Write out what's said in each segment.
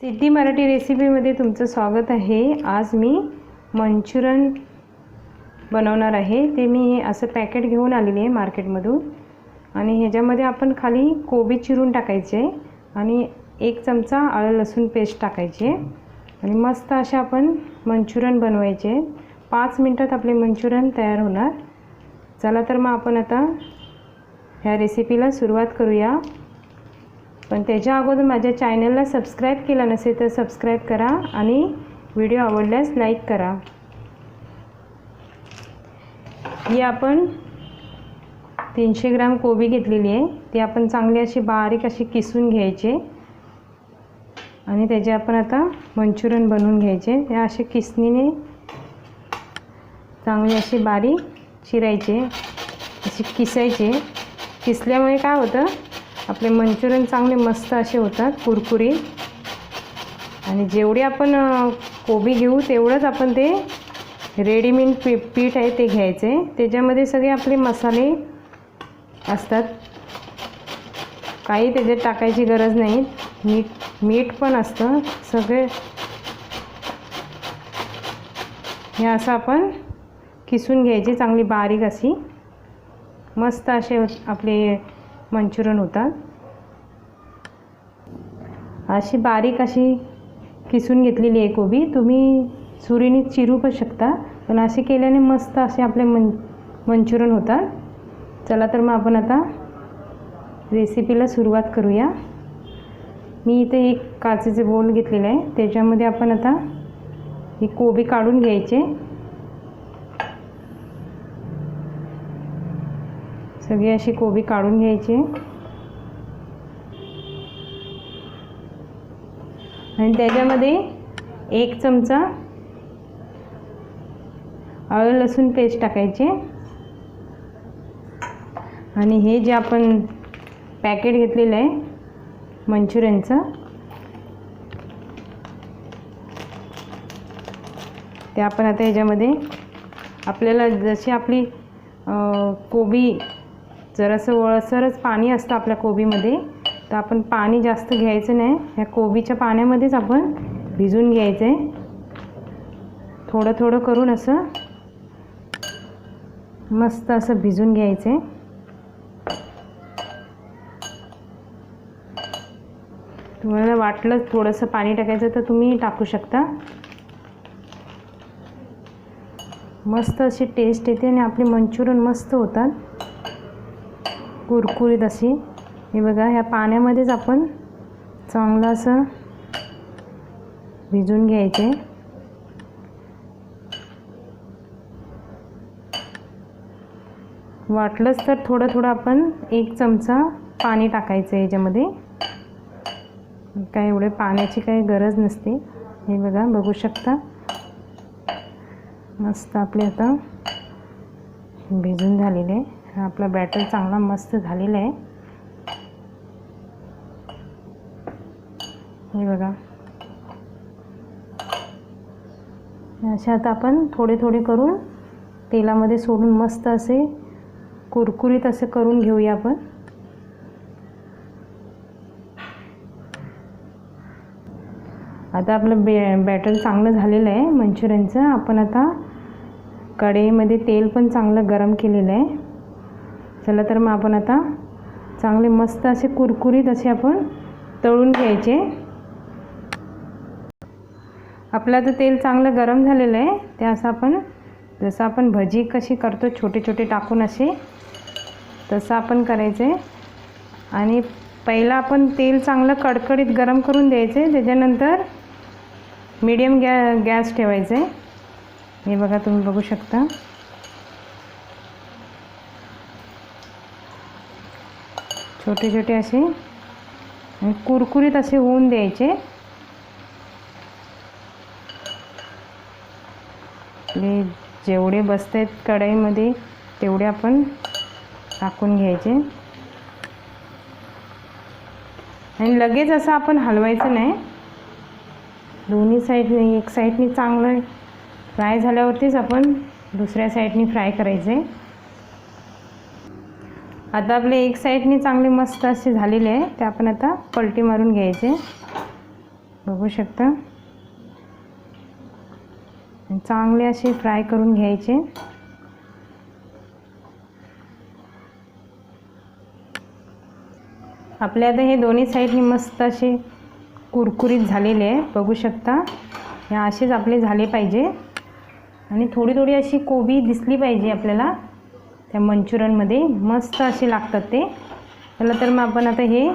सिद्धी मराठी रेसिपीमध्ये तुमचं स्वागत आहे. आज मी मंचुरन बनवणार आहे. ते मी असं पॅकेट घेऊन आलेली आहे मार्केटमधून. आणि ह्याच्यामध्ये आपण खाली कोबी चिरून टाकायचे आणि एक चमचा आलं लसूण पेस्ट टाकायची आणि मस्त असे आपण मंचुरन बनवायचे पाच मिनटात आपले मंचुरन तयार होणार. चला तर मग आपण आता ह्या रेसिपीला सुरुवात करूया. पण त्याच्या अगोदर माझ्या चॅनलला सबस्क्राईब केला नसेल तर सबस्क्राईब करा आणि व्हिडिओ आवडल्यास लाईक करा. ही आपण तीनशे ग्राम कोबी घेतलेली आहे. ती आपण चांगली अशी बारीक अशी किसून घ्यायची. आणि त्याचे आपण आता मंचुरियन बनवून घ्यायचे. ते असे किसणीने चांगली अशी बारीक चिरायचे असे किसायचे. किसल्यामुळे काय होतं? आपले मंचुरियन चांगले मस्त असे होतात कुरकुरीत. आणि जेवढे आपण कोबी घेऊ तेवढंच आपण ते रेडीमेड पी पीठ आहे ते घ्यायचे. त्याच्यामध्ये सगळे आपले मसाले असतात. काही त्याच्यात टाकायची गरज नाही. मीठ मीठ पण असतं. सगळे हे असं आपण किसून घ्यायचे चांगली बारीक अशी. मस्त असे होत- आपले मंचुरियन होतात अशी बारीक अशी किसून घेतलेली आहे कोबी तुम्ही सुरीने चिरू पण शकता. पण असे केल्याने मस्त असे आपले मं मंचुरियन होतात चला तर मग आपण आता रेसिपीला सुरुवात करूया. मी इथे एक काचेचे बोल घेतलेले आहे. त्याच्यामध्ये आपण आता ही कोबी काढून घ्यायचे. सगळी अशी कोबी काढून घ्यायची. आणि त्याच्यामध्ये एक चमचा अळ लसूण पेस्ट टाकायचे. आणि हे जे आपण पॅकेट घेतलेलं आहे मंचुरियनचं ते आपण आता ह्याच्यामध्ये आपल्याला जशी आपली कोबी जर जरासं वळसरच पाणी असतं आपल्या कोबीमध्ये. तर आपण पाणी जास्त घ्यायचं नाही. ह्या कोबीच्या पाण्यामध्येच आपण भिजून घ्यायचं आहे थोडं थोडं करून असं मस्त असं भिजून घ्यायचं आहे तुम्हाला वाटलं थोडंसं पाणी टाकायचं तर तुम्ही टाकू शकता. मस्त अशी टेस्ट येते आणि आपले मंचुरियन मस्त होतात. कुरकुरीत अशी. हे बघा ह्या पाण्यामध्येच आपण चांगलं असं भिजून घ्यायचे. वाटलंच तर थोडं थोडं आपण एक चमचा पाणी टाकायचं आहे याच्यामध्ये. काय एवढे पाण्याची काही गरज नसते. हे बघा बघू शकता. मस्त आपले आता भिजून झालेले. आहे हा आपला बॅटर चांगला मस्त झालेला आहे. हे बघा. असे आता आपण थोडे थोडे करून तेलामध्ये सोडून मस्त असे कुरकुरीत असे करून घेऊया आपण. आता आपलं बे बॅटर चांगलं झालेलं आहे. मंचुरियनचं आपण आता कढईमध्ये तेल पण चांगलं गरम केलेलं आहे. चला तर मग आपण आता चांगले मस्त असे कुरकुरीत असे आपण तळून घ्यायचे. आपलं आता तेल चांगलं गरम झालेलं आहे. ते असं आपण जसं आपण भजी कशी करतो छोटे छोटे टाकून असे तसं आपण करायचं. आहे आणि पहिला आपण तेल चांगलं कडकडीत गरम करून द्यायचं. आहे त्याच्यानंतर मीडियम गॅ गॅस ठेवायचं. आहे हे बघा तुम्ही बघू शकता. छोटे छोटे असे आणि कुरकुरीत असे होऊन द्यायचे. आपले जेवढे बसत आहेत कढईमध्ये तेवढे आपण टाकून घ्यायचे. आणि लगेच असं आपण हलवायचं नाही. दोन्ही साईडने एक साईडनी चांगलं फ्राय झाल्यावरतीच आपण दुसऱ्या साईडनी फ्राय करायचे. आता आपले एक साईडने चांगले मस्त असे झालेले आहे. ते आपण आता पलटी मारून घ्यायचे. बघू शकता. चांगले असे फ्राय करून घ्यायचे. आपले आता हे दोन्ही साईडने मस्त असे कुरकुरीत झालेले आहे. बघू शकता. हे असेच आपले झाले पाहिजे. आणि थोडी थोडी अशी कोबी दिसली पाहिजे आपल्याला. त्या मंचुरियनमध्ये मस्त असे लागतात ते. चला तर मग आपण आता हे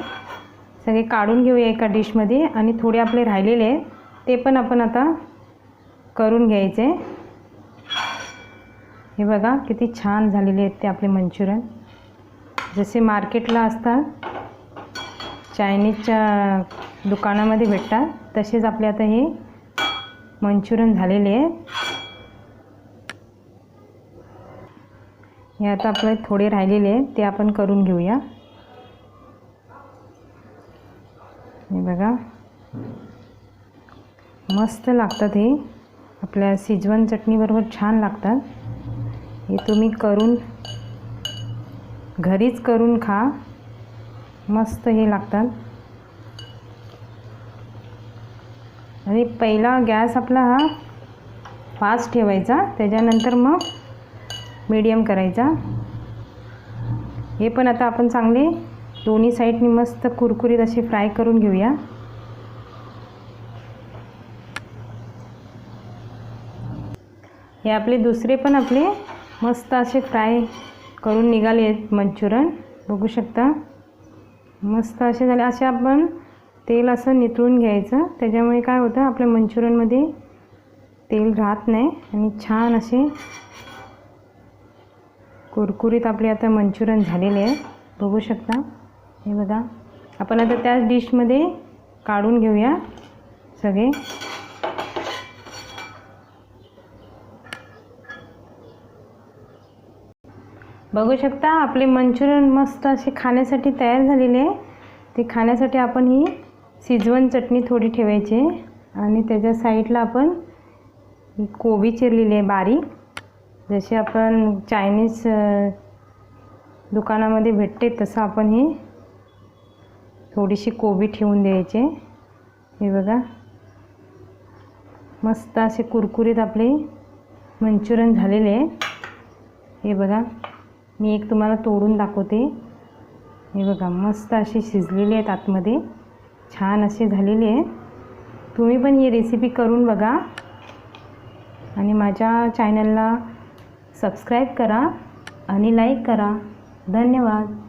सगळे काढून घेऊया एका डिशमध्ये. आणि थोडे आपले राहिलेले आहेत ते पण आपण आता करून घ्यायचे. हे बघा किती छान झालेले आहेत ते आपले मंचुरियन. जसे मार्केटला असतात चायनीजच्या दुकानामध्ये भेटतात तसेच आपले आता हे मंचुरियन झालेले आहेत. हे आता आपले थोडे राहिलेले आहे ते आपण करून घेऊया. हे बघा. मस्त लागतात हे. आपल्या शिजवण चटणीबरोबर छान लागतात. हे तुम्ही करून घरीच करून खा. मस्त हे लागतात. आणि पहिला गॅस आपला हा फास्ट ठेवायचा. त्याच्यानंतर मग मीडियम करायचा. हे पण आता आपण चांगले दोन्ही साईडनी मस्त कुरकुरीत असे फ्राय करून घेऊया. हे आपले दुसरे पण आपले मस्त असे फ्राय करून निघाले आहेत मंचुरन बघू शकता. मस्त असे झाले. असे आपण तेल असं नितळून घ्यायचं. त्याच्यामुळे काय होतं आपल्या मंचुरियनमध्ये तेल राहत नाही आणि छान असे कुरकुरीत आपली आता मंचुरियन झालेले आहे. बघू शकता. हे बघा. आपण आता त्याच डिशमध्ये काढून घेऊया सगळे. बघू शकता आपले मंचुरियन मस्त असे खाण्यासाठी तयार झालेले आहे. ते खाण्यासाठी आपण ही सिजवन चटणी थोडी ठेवायची आणि त्याच्या साईडला आपण ही कोबी चिरलेली आहे बारीक. जसे आपण चायनीज दुकानामध्ये भेटते तसं आपण ही थोडीशी कोबी ठेवून द्यायचे. हे बघा. मस्त असे कुरकुरीत आपले मंचुरियन झालेले आहे. हे बघा. मी एक तुम्हाला तोडून दाखवते. हे बघा मस्त असे शिजलेले आहेत आतमध्ये. छान असे झालेले आहे. तुम्ही पण ही रेसिपी करून बघा. आणि माझ्या चॅनलला सबस्क्राईब करा आणि लाईक करा. धन्यवाद.